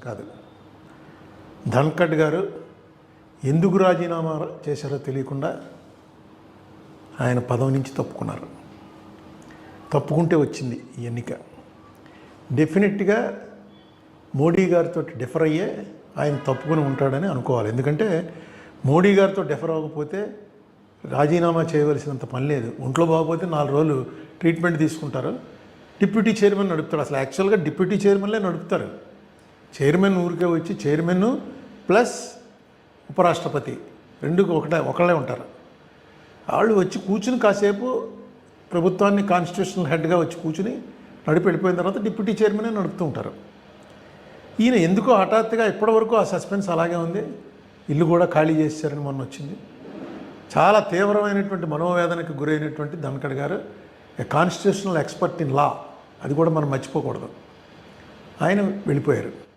కాదు. ధన్కడ్ గారు ఎందుకు రాజీనామా చేశారో తెలియకుండా ఆయన పదవి నుంచి తప్పుకున్నారు. తప్పుకుంటే వచ్చింది ఈ ఎన్నిక. డెఫినెట్గా మోడీ గారితో డిఫర్ అయ్యే ఆయన తప్పుకుని ఉంటాడని అనుకోవాలి. ఎందుకంటే మోడీ గారితో డిఫర్ అవ్వకపోతే రాజీనామా చేయవలసినంత పని లేదు. ఒంట్లో బాగపోతే నాలుగు రోజులు ట్రీట్మెంట్ తీసుకుంటారు. డిప్యూటీ చైర్మన్ నడుపుతాడు. అసలు యాక్చువల్గా డిప్యూటీ చైర్మన్లే నడుపుతారు. చైర్మన్ ఊరికే వచ్చి చైర్మన్ ప్లస్ ఉపరాష్ట్రపతి. రెండుకు ఒకటే ఒకళ్ళే ఉంటారు. వాళ్ళు వచ్చి కూర్చుని కాసేపు ప్రభుత్వాన్ని కాన్స్టిట్యూషనల్ హెడ్గా వచ్చి కూర్చుని నడిపి వెళ్ళిపోయిన తర్వాత డిప్యూటీ చైర్మనే నడుపుతూ ఉంటారు. ఈయన ఎందుకో హఠాత్తుగా ఇప్పటివరకు ఆ సస్పెన్స్ అలాగే ఉంది. ఇల్లు కూడా ఖాళీ చేశారని మొన్న వచ్చింది. చాలా తీవ్రమైనటువంటి మనోవేదనకు గురైనటువంటి ధన్కడ్ గారు కాన్స్టిట్యూషనల్ ఎక్స్పర్ట్ ఇన్ లా అది కూడా మనం మర్చిపోకూడదు. ఆయన వెళ్ళిపోయారు.